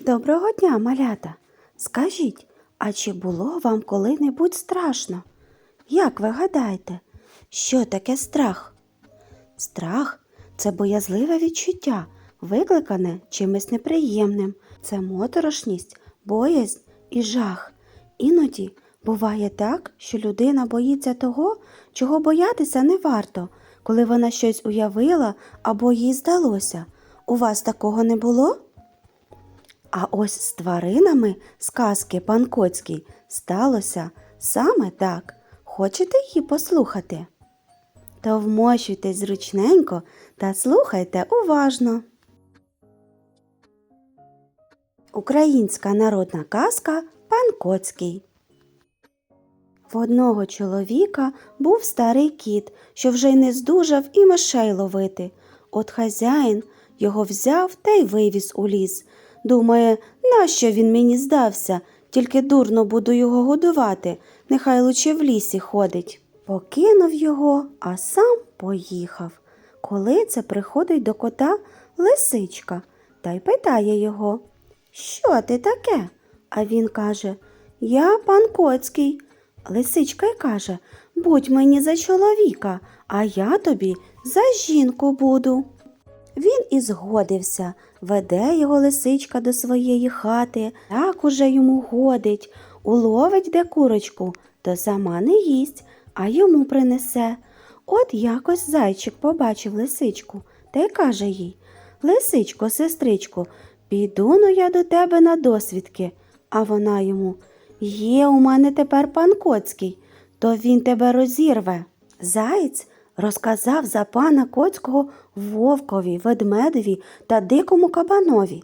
Доброго дня, малята. Скажіть, а чи було вам коли-небудь страшно? Як ви гадаєте, що таке страх? Страх це боязливе відчуття, викликане чимось неприємним. Це моторошність, боязнь і жах. Іноді буває так, що людина боїться того, чого боятися не варто, коли вона щось уявила або їй здалося. У вас такого не було? А ось з тваринами сказки пан Коцький сталося саме так. Хочете її послухати? То вмощуйтесь зручненько та слухайте уважно. Українська народна казка Пан Коцький. В одного чоловіка був старий кіт, що вже й не здужав і мишей ловити. От хазяїн його взяв та й вивіз у ліс. Думає, нащо він мені здався, тільки дурно буду його годувати, нехай лучше в лісі ходить. Покинув його, а сам поїхав. Коли це приходить до кота лисичка та й питає його, що ти таке? А він каже, Я пан Коцький. Лисичка й каже, будь мені за чоловіка, а я тобі за жінку буду. Він і згодився, веде його лисичка до своєї хати, так уже йому годить, уловить де курочку, то сама не їсть, а йому принесе. От якось зайчик побачив лисичку та й каже їй Лисичко, сестричко, піду ну я до тебе на досвідки. А вона йому Є у мене тепер пан Коцький, то він тебе розірве. Заєць розказав за пана Коцького вовкові, ведмедеві та дикому кабанові.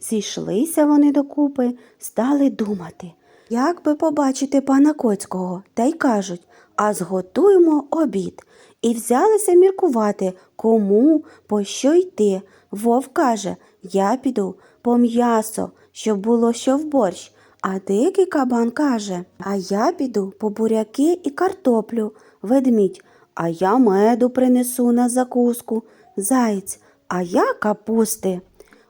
Зійшлися вони докупи, стали думати, як би побачити пана Коцького, та й кажуть, а зготуємо обід. І взялися міркувати, кому, по що йти. Вовк каже, я піду по м'ясо, щоб було що в борщ. А дикий кабан каже, а я піду по буряки і картоплю, ведмідь, а я меду принесу на закуску, заєць, а я капусти.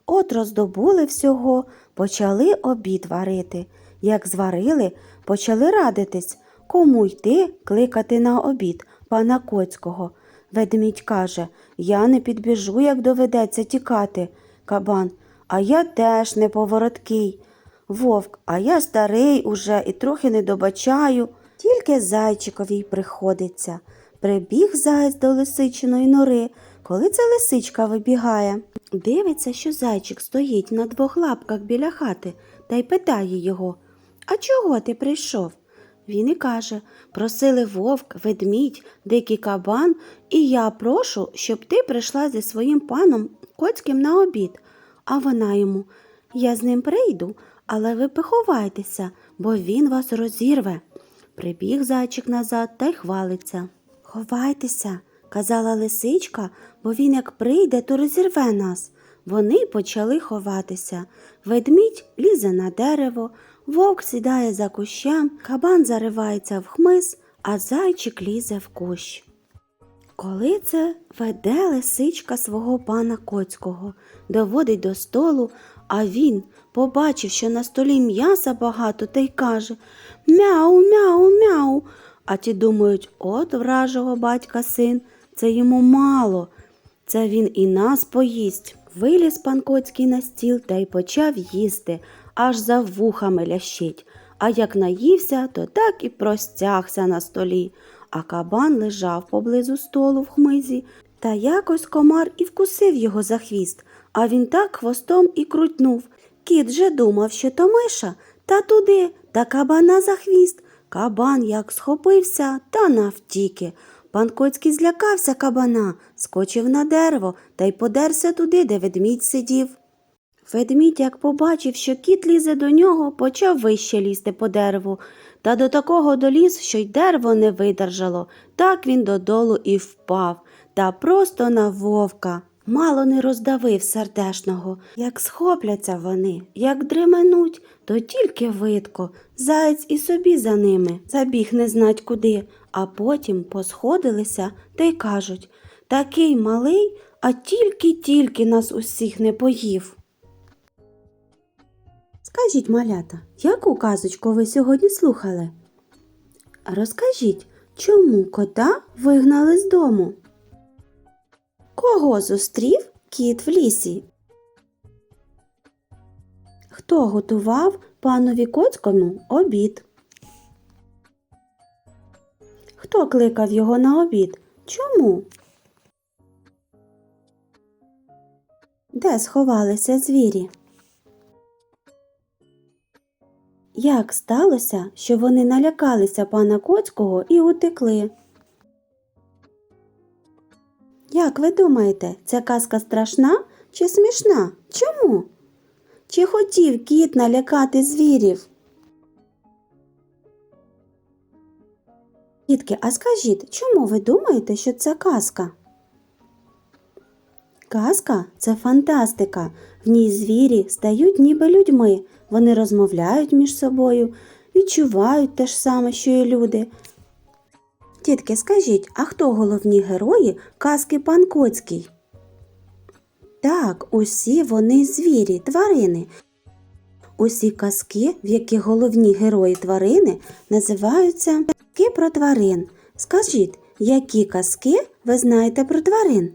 От роздобули всього, почали обід варити. Як зварили, почали радитись, кому йти кликати на обід пана Коцького. Ведмідь каже, я не підбіжу, як доведеться тікати. Кабан, а я теж не повороткий. Вовк, а я старий уже і трохи не добачаю, тільки зайчикові й приходиться. Прибіг заяць до лисичиної нори, коли ця лисичка вибігає. Дивиться, що зайчик стоїть на двох лапках біля хати та й питає його А чого ти прийшов? Він і каже просили вовк, ведмідь, дикий кабан, і я прошу, щоб ти прийшла зі своїм паном Коцьким на обід. А вона йому Я з ним прийду, але ви поховайтеся, бо він вас розірве. Прибіг зайчик назад та й хвалиться. Ховайтеся, казала лисичка, бо він як прийде, то розірве нас. Вони почали ховатися. Ведмідь лізе на дерево, вовк сідає за кущем, кабан заривається в хмиз, а зайчик лізе в кущ. Коли це веде лисичка свого пана Коцького, доводить до столу, а він, побачив, що на столі м'яса багато, та й каже Мяу, мяу, мяу. А ті думають, от вражого батька син, це йому мало. Це він і нас поїсть. Виліз пан Коцький на стіл та й почав їсти, аж за вухами лящить. А як наївся, то так і простягся на столі. А кабан лежав поблизу столу в хмизі, та якось комар і вкусив його за хвіст, а він так хвостом і крутнув. Кіт же думав, що то миша, та туди, та кабана за хвіст. Кабан як схопився та навтіки. Пан Коцький злякався кабана, скочив на дерево та й подерся туди, де ведмідь сидів. Ведмідь, як побачив, що кіт лізе до нього, почав вище лізти по дереву, та до такого доліз, що й дерево не видержало. Так він додолу і впав, та просто на вовка. Мало не роздавив сердешного. Як схопляться вони, як дременуть, то тільки видко. Заєць і собі за ними забіг не знать куди, а потім посходилися та й кажуть такий малий, а тільки-тільки нас усіх не поїв. Скажіть, малята, яку казочку ви сьогодні слухали? Розкажіть, чому кота вигнали з дому? Кого зустрів кіт в лісі? Хто готував панові Коцькому обід? Хто кликав його на обід? Чому? Де сховалися звірі? Як сталося, що вони налякалися пана Коцького і утекли? Як ви думаєте, ця казка страшна чи смішна? Чому? Чи хотів кіт налякати звірів? Дітки, а скажіть, чому ви думаєте, що це казка? Казка це фантастика. В ній звірі стають ніби людьми. Вони розмовляють між собою, відчувають те ж саме, що і люди. Дітки, скажіть, а хто головні герої казки пан Коцький? Так, усі вони звірі, тварини. Усі казки, в яких головні герої тварини, називаються казки про тварин. Скажіть, які казки ви знаєте про тварин?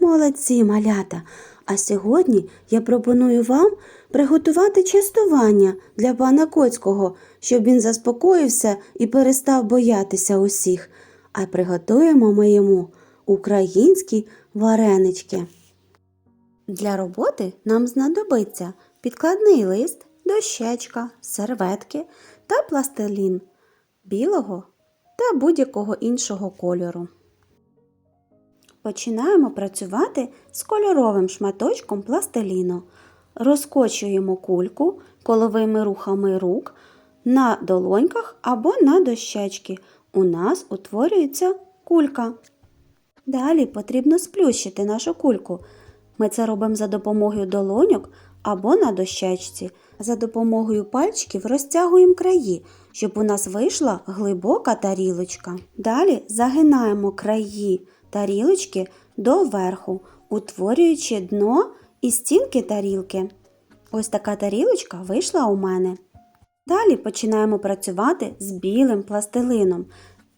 Молодці, малята! А сьогодні я пропоную вам приготувати частування для пана Коцького, щоб він заспокоївся і перестав боятися усіх. А приготуємо ми йому українські варенички. Для роботи нам знадобиться підкладний лист, дощечка, серветки та пластилін білого та будь-якого іншого кольору. Починаємо працювати з кольоровим шматочком пластиліну. Розкочуємо кульку коловими рухами рук на долоньках або на дощечки. У нас утворюється кулька. Далі потрібно сплющити нашу кульку. Ми це робимо за допомогою долоньок або на дощечці. За допомогою пальчиків розтягуємо краї, щоб у нас вийшла глибока тарілочка. Далі загинаємо краї тарілочки доверху, утворюючи дно і стінки тарілки. Ось така тарілочка вийшла у мене. Далі починаємо працювати з білим пластилином.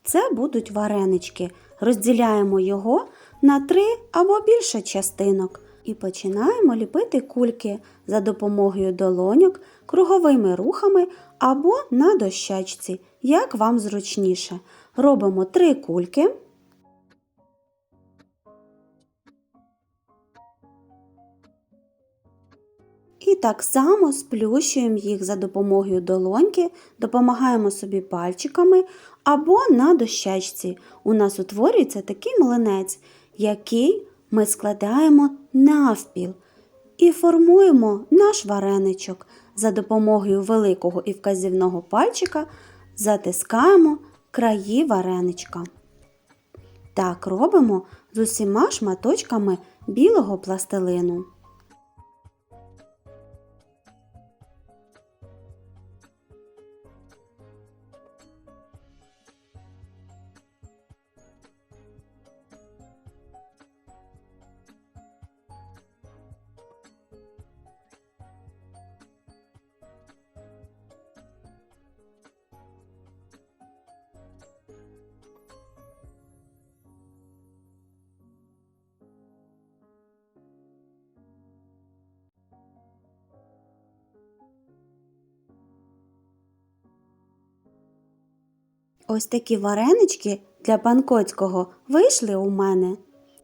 Це будуть варенички. Розділяємо його на три або більше частинок і починаємо ліпити кульки за допомогою долоньок, круговими рухами або на дощечці, як вам зручніше. Робимо три кульки. І так само сплющуємо їх за допомогою долоньки, допомагаємо собі пальчиками або на дощечці. У нас утворюється такий млинець, який ми складаємо навпіл і формуємо наш вареничок. За допомогою великого і вказівного пальчика затискаємо краї вареничка. Так робимо з усіма шматочками білого пластилину. Ось такі варенички для панкоцького вийшли у мене.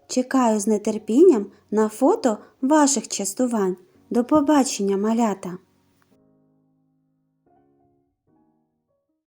Чекаю з нетерпінням на фото ваших частувань. До побачення, малята!